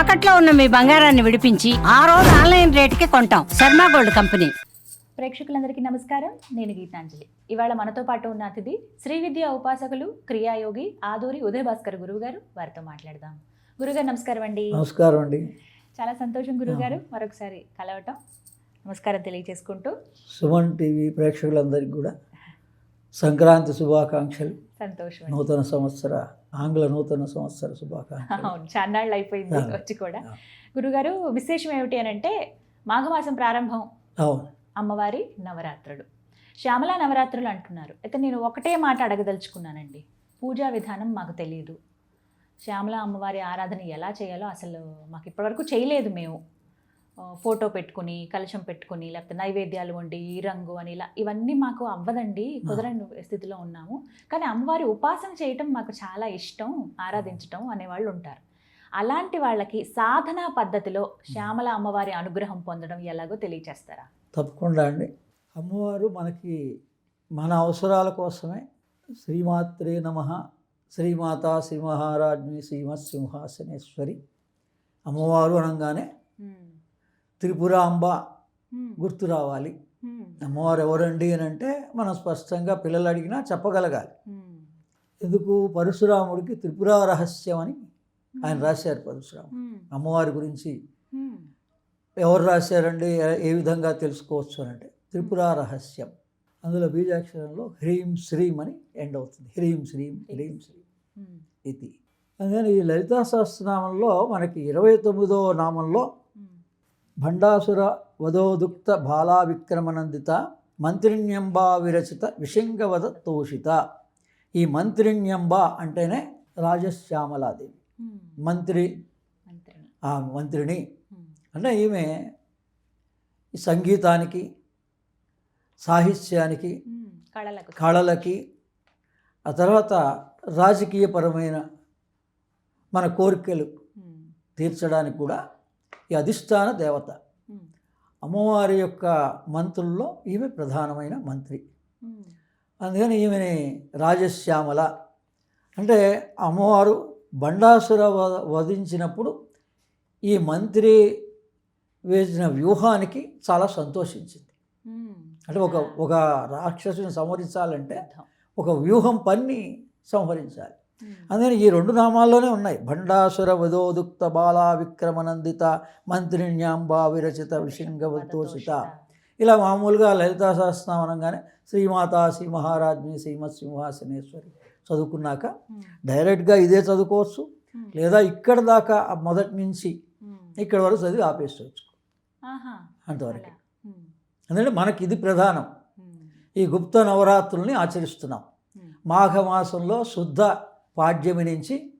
తాకట్లో ఉన్న మీ బంగారాన్ని విడిపించి ఆ రోజు ఆన్లైన్ రేటుకి కొంటాం. Sharma gold company. ప్రేక్షకులందరికీ నమస్కారం. నేను గీతాంజలి. ఇవాళ మనతో పాటు ఉన్న అతిథి శ్రీ విద్యా ఉపాసకులు క్రియాయోగి ఆదూరి ఉదయ్ భాస్కర్ గురువు గారు వారితో మాట్లాడదాం. గురుగారు నమస్కారం అండి. నమస్కారం అండి. చాలా సంతోషం గురుగారు మరొకసారి కలవటం. నమస్కారం తెలియజేసుకుంటూ. సుమన్ టీవీ ప్రేక్షకులందరికీ కూడా సంక్రాంతి శుభాకాంక్షలు. సంతోషం. నూతన సంవత్సర ఆంగ్ల నూతన సంవత్సర శుభాకాంక్షలు. అవును చాన్నాళ్ళు అయిపోయింది. వచ్చి కూడా. గురుగారు విశేషం ఏమిటి అని అంటే మాఘమాసం ప్రారంభం. అవును. అమ్మవారి నవరాత్రులు. శ్యామల నవరాత్రులు అంటున్నారు. అయితే నేను ఒకటే మాట అడగదలుచుకున్నానండి. పూజా విధానం మాకు తెలియదు శ్యామల అమ్మవారి ఆరాధన ఎలా చేయాలో అసలు మాకు ఇప్పటివరకు చేయలేదు మేము. ఫోటో పెట్టుకుని కలశం పెట్టుకుని లేకపోతే నైవేద్యాలు వండి ఈ రంగు అని ఇలా ఇవన్నీ మాకు అవ్వదండి. కుదరని స్థితిలో ఉన్నాము. కానీ అమ్మవారి ఉపాసన చేయటం మాకు చాలా ఇష్టం ఆరాధించటం అనేవాళ్ళు ఉంటారు. అలాంటి వాళ్ళకి సాధనా పద్ధతిలో శ్యామల అమ్మవారి అనుగ్రహం పొందడం ఎలాగో తెలియచేస్తారా? తప్పకుండా అండి. అమ్మవారు మనకి మన అవసరాల కోసమే శ్రీమాత్రే నమ శ్రీమాత శ్రీ మహారాజ్ని శ్రీమత్ సింహాసనేశ్వరి అమ్మవారు అనగానే త్రిపురాంబ గుర్తు రావాలి. అమ్మవారు ఎవరండి అని అంటే మనం స్పష్టంగా పిల్లలు అడిగినా చెప్పగలగాలి. ఎందుకు? పరశురాముడికి త్రిపుర రహస్యం అని ఆయన రాశారు పరశురాముడు. అమ్మవారి గురించి ఎవరు రాశారండి? ఏ- ఏ విధంగా తెలుసుకోవచ్చు అని అంటే త్రిపుర రహస్యం. అందులో బీజాక్షరంలో హ్రీం శ్రీం అని ఎండ్ అవుతుంది. హ్రీం శ్రీం హ్రీం శ్రీం ఇది. అందుకని ఈ లలితా సహస్రనామంలో మనకి ఇరవై తొమ్మిదో నామంలో భండాసుర వధోదుక్త బాలా విక్రమనందిత మంత్రిణ్యంబా విరచిత విశంగవద తోషిత. ఈ మంత్రిణ్యంబ అంటేనే రాజశ్యామలాదేవి. మంత్రి. మంత్రిని ఆ మంత్రిని అంటే ఈమె సంగీతానికి సాహిత్యానికి కళలకు. కళలకి ఆ తర్వాత రాజకీయపరమైన మన కోరికలు తీర్చడానికి కూడా ఈ అధిష్టాన దేవత. అమ్మవారి యొక్క మంత్రుల్లో ఈమె ప్రధానమైన మంత్రి. అందుకని ఈమెని రాజశ్యామల అంటే అమ్మవారు బండాసుర వధించినప్పుడు ఈ మంత్రి వేసిన వ్యూహానికి చాలా సంతోషించింది. అంటే ఒక ఒక రాక్షసుని సంహరించాలంటే ఒక వ్యూహం పన్ని సంహరించాలి. అందుకని ఈ రెండు నామాల్లోనే ఉన్నాయి. భండాసుర వధోదుక్త బాలా విక్రమనందిత మంత్రిణ్యాంబా విరచిత విశంగవతోషిత ఇలా మామూలుగా లలితా సహస్రనామం అనగానే శ్రీమాత శ్రీ మహారాజ్ని శ్రీమత్ సింహాసనేశ్వరి చదువుకున్నాక డైరెక్ట్గా ఇదే చదువుకోవచ్చు. లేదా ఇక్కడ దాకా మొదటి నుంచి ఇక్కడ వరకు చదివి ఆపేసుకోవచ్చు. అంతవరకు. ఎందుకంటే మనకి ఇది ప్రధానం. ఈ గుప్త నవరాత్రుల్ని ఆచరిస్తున్నాం. మాఘమాసంలో శుద్ధ పాడ్యమి నుంచి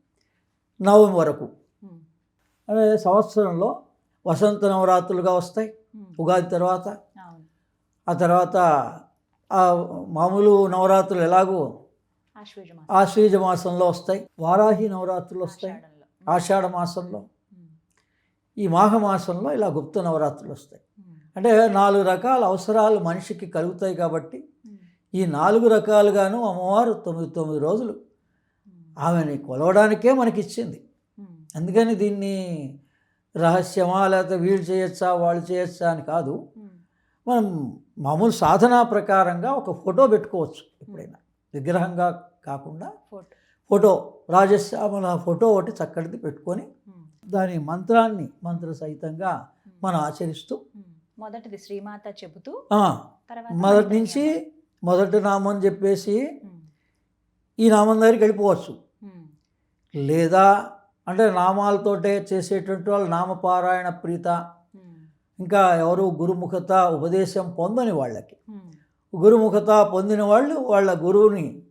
నవమి వరకు అదే సంవత్సరంలో వసంత నవరాత్రులుగా వస్తాయి ఉగాది తర్వాత ఆ తర్వాత మామూలు నవరాత్రులు ఎలాగో ఆశ్వేజ మాసం. ఆశ్వీజ మాసంలో వస్తాయి వారాహి నవరాత్రులు వస్తాయి. ఆషాఢ మాసంలో. ఈ మాఘమాసంలో ఇలా గుప్త నవరాత్రులు వస్తాయి. అంటే నాలుగు రకాల అవసరాలు మనిషికి కలుగుతాయి కాబట్టి. ఈ నాలుగు రకాలుగాను అమ్మవారు తొమ్మిది తొమ్మిది రోజులు. ఆమెని కొలవడానికే మనకి ఇచ్చింది. అందుకని దీన్ని రహస్యమా లేకపోతే వీళ్ళు చేయొచ్చా వాళ్ళు చేయొచ్చా అని కాదు. మనం మామూలు సాధనా ప్రకారంగా ఒక ఫోటో పెట్టుకోవచ్చు ఎప్పుడైనా విగ్రహంగా కాకుండా ఫోటో రాజశ్యామల ఫోటో ఒకటి చక్కటిది పెట్టుకొని. దాని మంత్రాన్ని మంత్ర సహితంగా. మనం ఆచరిస్తూ. మొదటిది శ్రీమాత చెబుతూ మొదటి నుంచి. మొదటి నామం చెప్పేసి. ఈ నామం దగ్గరికి వెళ్ళిపోవచ్చు. లేదా అంటే నామాలతోటే చేసేటువంటి వాళ్ళు నామపారాయణ ప్రీత. ఇంకా ఎవరు గురుముఖత ఉపదేశం పొందని వాళ్ళకి. గురుముఖత పొందిన వాళ్ళు వాళ్ళ గురువుని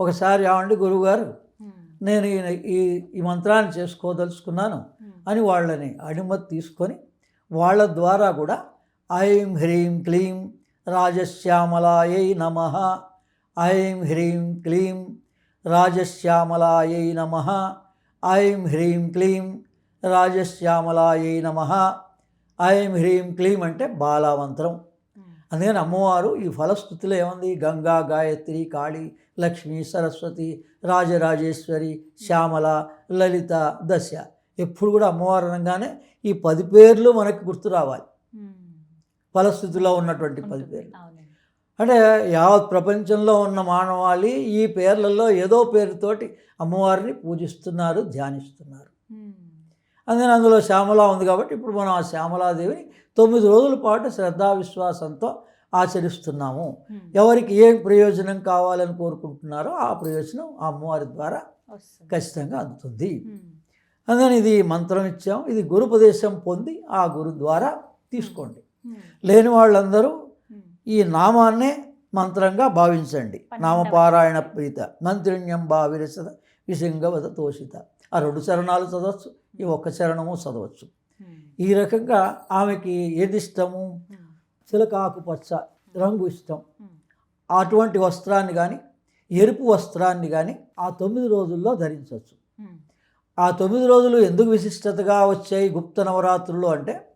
ఒకసారి ఏమండి గురువుగారు. నేను ఈ- ఈ ఈ మంత్రాన్ని చేసుకోదలుచుకున్నాను. అని వాళ్ళని అనుమతి తీసుకొని వాళ్ళ ద్వారా కూడా ఐం హ్రీం క్లీం రాజశ్యామలాయై నమ ఐం హ్రీం క్లీం రాజశ్యామలాయై నమ. ఐం హ్రీం క్లీం రాజశ్యామలాయై నమ. ఐం హ్రీం క్లీం అంటే బాలామంత్రం. అందుకని అమ్మవారు ఈ ఫలస్థుతిలో ఏముంది? గంగా గాయత్రి కాళీ లక్ష్మి సరస్వతి రాజరాజేశ్వరి శ్యామల లలిత దశ. ఎప్పుడు కూడా అమ్మవారు అనగానే ఈ పది పేర్లు మనకి గుర్తు రావాలి. ఫలస్థితిలో ఉన్నటువంటి పది. పేర్లు. అంటే యావత్ ప్రపంచంలో ఉన్న మానవాళి ఈ పేర్లలో ఏదో పేరుతోటి అమ్మవారిని పూజిస్తున్నారు ధ్యానిస్తున్నారు. అందుకని అందులో శ్యామల ఉంది కాబట్టి ఇప్పుడు మనం ఆ శ్యామలాదేవిని తొమ్మిది రోజుల పాటు శ్రద్ధా విశ్వాసంతో ఆచరిస్తున్నాము. ఎవరికి ఏం ప్రయోజనం కావాలని కోరుకుంటున్నారో ఆ ప్రయోజనం ఆ అమ్మవారి ద్వారా. ఖచ్చితంగా అందుతుంది. అందుకని ఇది మంత్రం ఇచ్చాం ఇది గురుపదేశం పొంది ఆ గురు ద్వారా తీసుకోండి. లేని వాళ్ళందరూ. ఈ నామాన్నే మంత్రంగా భావించండి నామపారాయణ ప్రీత మంత్రిణ్యం భావిరసద విశంగవద తోషిత ఆ రెండు చరణాలు చదవచ్చు ఈ ఒక్క చరణము చదవచ్చు. ఈ రకంగా ఆమెకి ఏది ఇష్టము. చిలకాకు పచ్చ రంగు ఇష్టం. అటువంటి వస్త్రాన్ని కానీ ఎరుపు వస్త్రాన్ని కానీ ఆ తొమ్మిది రోజుల్లో ధరించవచ్చు. ఆ తొమ్మిది రోజులు ఎందుకు విశిష్టతగా వచ్చాయి గుప్త నవరాత్రులు అంటే.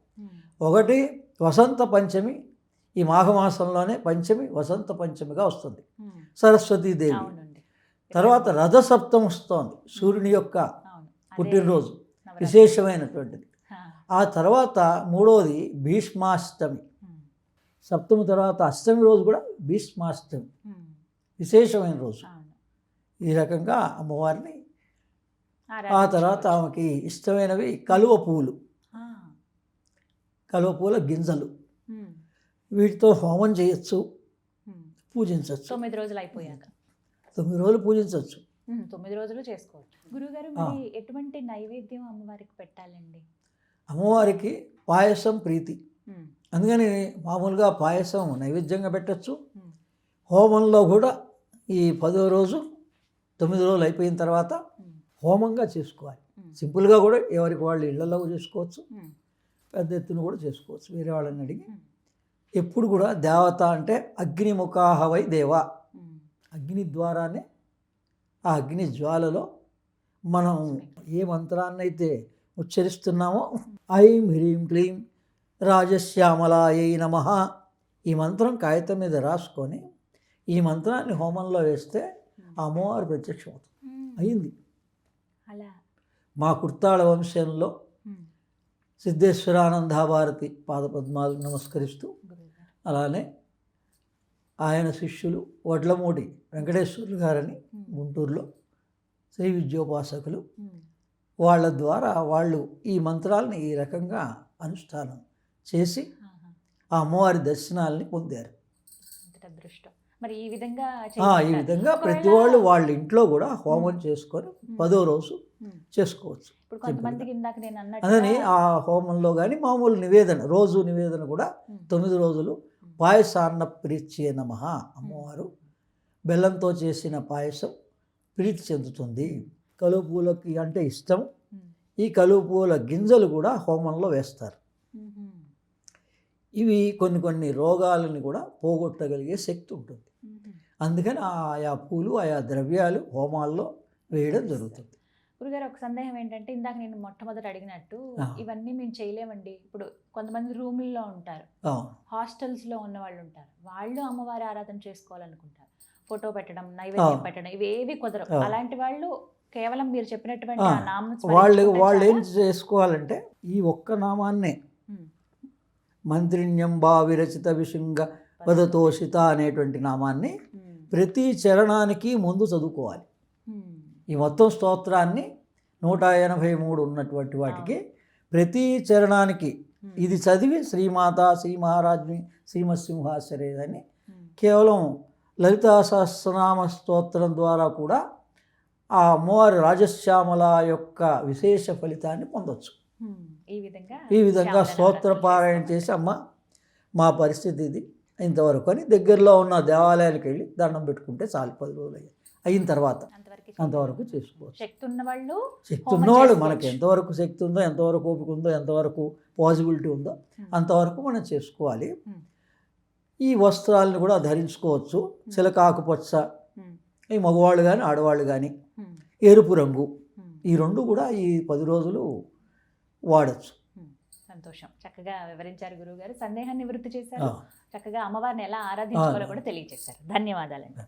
ఒకటి వసంత పంచమి ఈ మాఘమాసంలోనే పంచమి వసంత పంచమిగా వస్తుంది. సరస్వతీదేవి తర్వాత రథసప్తం వస్తోంది సూర్యుని యొక్క పుట్టినరోజు. విశేషమైనటువంటిది ఆ. తర్వాత మూడవది భీష్మాష్టమి. సప్తమి తర్వాత అష్టమి రోజు కూడా భీష్మాష్టమి. విశేషమైన రోజు ఈ రకంగా అమ్మవారిని ఆ. తర్వాత ఆమెకి ఇష్టమైనవి కలువ పూలు. కలువ పూల గింజలు. వీటితో హోమం చేయొచ్చు. పూజించవచ్చు తొమ్మిది రోజులు అయిపోయాక తొమ్మిది రోజులు పూజించవచ్చు తొమ్మిది రోజులు చేసుకోవచ్చు గురుగారు మరి ఎటువంటి నైవేద్యం అమ్మవారికి పెట్టాలండి అమ్మవారికి పాయసం ప్రీతి. అందుకని మామూలుగా పాయసం నైవేద్యంగా పెట్టచ్చు. హోమంలో కూడా ఈ పదో రోజు తొమ్మిది రోజులు అయిపోయిన తర్వాత. హోమంగా చేసుకోవాలి. సింపుల్గా కూడా ఎవరికి వాళ్ళు ఇళ్ళలో చేసుకోవచ్చు. పెద్ద ఎత్తున కూడా చేసుకోవచ్చు వేరే వాళ్ళని అడిగి. ఎప్పుడు కూడా దేవత అంటే అగ్నిముఖాహవై దేవా. అగ్ని ద్వారానే ఆ అగ్ని జ్వాలలో మనం ఏ మంత్రాన్ని అయితే ఉచ్చరిస్తున్నామో ఐం హ్రీం క్లీం రాజశ్యామలాయై నమ ఈ మంత్రం కాగితం మీద రాసుకొని ఈ మంత్రాన్ని హోమంలో వేస్తే ఆ అమ్మవారు ప్రత్యక్షమవుతుంది ఉమ్. అయింది మా కుర్తాళ వంశంలో ఉమ్. సిద్ధేశ్వరానంద భారతి పాదపద్మాలకు నమస్కరిస్తూ. అలానే ఆయన శిష్యులు వడ్లమూడి వెంకటేశ్వర్లు గారని ఉమ్. గుంటూరులో శ్రీ విద్యోపాసకులు ఉమ్. వాళ్ళ ద్వారా వాళ్ళు ఈ మంత్రాలని ఈ రకంగా అనుష్ఠానం చేసి. ఆ అమ్మవారి దర్శనాల్ని పొందారు మరి ఈ విధంగా ఈ. విధంగా ప్రతి వాళ్ళు వాళ్ళ ఇంట్లో కూడా హోమం చేసుకొని పదో రోజు. చేసుకోవచ్చు ఇప్పుడు కొంతమందికి ఇందాక నేను అన్నట్టు అదని ఆ హోమంలో కానీ మామూలు నివేదన రోజు నివేదన కూడా తొమ్మిది రోజులు పాయసాన్న ప్రీత్యే నమ అమ్మవారు. బెల్లంతో చేసిన పాయసం ప్రీతి చెందుతుంది. కలువ పూలకి అంటే ఇష్టం. ఈ కలువ పూల గింజలు కూడా హోమంలో వేస్తారు. ఇవి కొన్ని కొన్ని రోగాలని కూడా పోగొట్టగలిగే శక్తి ఉంటుంది. అందుకని ఆయా పూలు ఆయా ద్రవ్యాలు హోమాల్లో వేయడం జరుగుతుంది. గురుగారు ఒక సందేహం ఏంటంటే ఇందాక నేను మొట్టమొదటి అడిగినట్టు. ఇవన్నీ మేము చేయలేమండి ఇప్పుడు కొంతమంది రూముల్లో ఉంటారు హాస్టల్స్లో ఉన్న వాళ్ళు ఉంటారు వాళ్ళు అమ్మవారి ఆరాధన చేసుకోవాలనుకుంటారు ఫోటో పెట్టడం నైవేద్యం. పెట్టడం ఇవేవి కుదరవు. అలాంటి వాళ్ళు కేవలం మీరు చెప్పినటువంటి వాళ్ళు వాళ్ళు ఏం? చేసుకోవాలంటే ఈ ఒక్క నామాన్నే. మంత్రిణ్యం బా విరచిత విశృంగ వదతోషిత అనేటువంటి నామాన్ని. ప్రతి చరణానికి ముందు చదువుకోవాలి. ఈ మొత్తం స్తోత్రాన్ని నూట ఎనభై మూడు ఉన్నటువంటి వాటికి ప్రతి చరణానికి. ఇది చదివి శ్రీమాత శ్రీ మహారాజ్ని శ్రీమత్సింహాశ్వరేదని. కేవలం లలితా సహస్రనామ స్తోత్రం ద్వారా కూడా ఆ అమ్మవారి రాజశ్యామల యొక్క విశేష ఫలితాన్ని పొందొచ్చు ఉమ్. ఈ విధంగా ఈ విధంగా స్తోత్ర పారాయణ. చేసి అమ్మ మా పరిస్థితి ఇది ఇంతవరకు అని దగ్గరలో ఉన్న దేవాలయాలకు వెళ్ళి దండం పెట్టుకుంటే చాలు పది రోజులు అయిన తర్వాత అంతవరకు చేసుకోవచ్చు శక్తి ఉన్న వాళ్ళు శక్తి ఉన్నవాళ్ళు. మనకి ఎంతవరకు శక్తి ఉందో ఎంతవరకు ఓపిక ఉందో ఎంతవరకు పాజిబిలిటీ ఉందో. అంతవరకు మనం చేసుకోవాలి. ఈ వస్త్రాలను కూడా ధరించుకోవచ్చు చిలకాకుపచ్చ ఉమ్. ఈ మగవాళ్ళు కానీ ఆడవాళ్ళు కానీ. ఎరుపు రంగు. ఈ రెండు కూడా ఈ పది రోజులు వాడచ్చు. సంతోషం చక్కగా వివరించారు గురువు గారు సందేహాన్ని నివృత్తి చేశారు. చక్కగా అమ్మవారిని ఎలా ఆరాధించుకోవాలో కూడా తెలియజేశారు ధన్యవాదాలండి